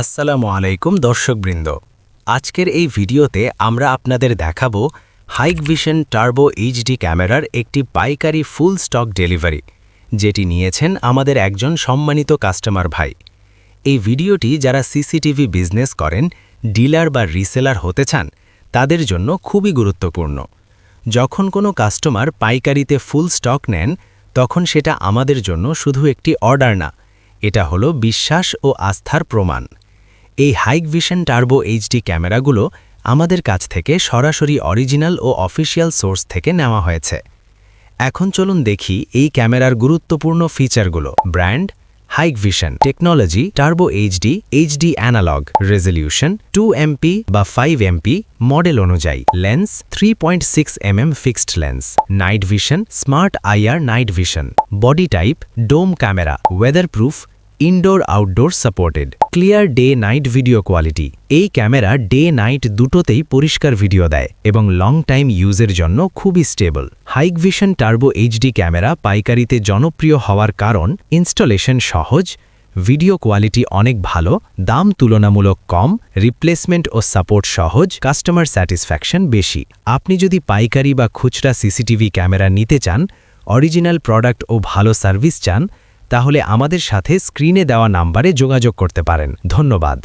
আসসালামু আলাইকুম দর্শকবৃন্দ। আজকের এই ভিডিওতে আমরা আপনাদের দেখাবো হাইক ভিশন টার্বো এইচডি ক্যামেরার একটি পাইকারি ফুল স্টক ডেলিভারি, যেটি নিয়েছেন আমাদের একজন সম্মানিত কাস্টমার ভাই। এই ভিডিওটি যারা সিসিটিভি বিজনেস করেন, ডিলার বা রিসেলার হতে চান, তাদের জন্য খুবই গুরুত্বপূর্ণ। যখন কোনো কাস্টমার পাইকারিতে ফুল স্টক নেন, তখন সেটা আমাদের জন্য শুধু একটি অর্ডার না, এটা হলো বিশ্বাস ও আস্থার প্রমাণ। এই হাইক ভিশন টার্বো এইচডি ক্যামেরাগুলো আমাদের কাছ থেকে সরাসরি অরিজিনাল ও অফিসিয়াল সোর্স থেকে নেওয়া হয়েছে। এখন চলুন দেখি এই ক্যামেরার গুরুত্বপূর্ণ ফিচারগুলো। Brand, Hikvision, technology, turbo HD HD analogue, resolution, two MP বা ফাইভ এমপি মডেল অনুযায়ী। Lens, three point six MM fixed lens. Night vision, smart IR night vision. Body type, dome camera weather proof indoor outdoor supported clear day night video quality এই camera day night দুটোতেই পরিষ্কার video দেয় এবং long time ইউজের জন্য খুবই stable Hikvision turbo HD camera পাইকারিতে জনপ্রিয় হওয়ার কারণ ইনস্টলেশন সহজ ভিডিও কোয়ালিটি অনেক ভালো, দাম তুলনামূলক কম রিপ্লেসমেন্ট ও সাপোর্ট সহজ কাস্টমার স্যাটিসফ্যাকশন বেশি। আপনি যদি পাইকারি বা খুচরা সিসিটিভি ক্যামেরা নিতে চান অরিজিনাল প্রোডাক্ট ও ভালো সার্ভিস চান তাহলে আমাদের সাথে স্ক্রিনে দেওয়া নাম্বারে যোগাযোগ করতে পারেন। ধন্যবাদ।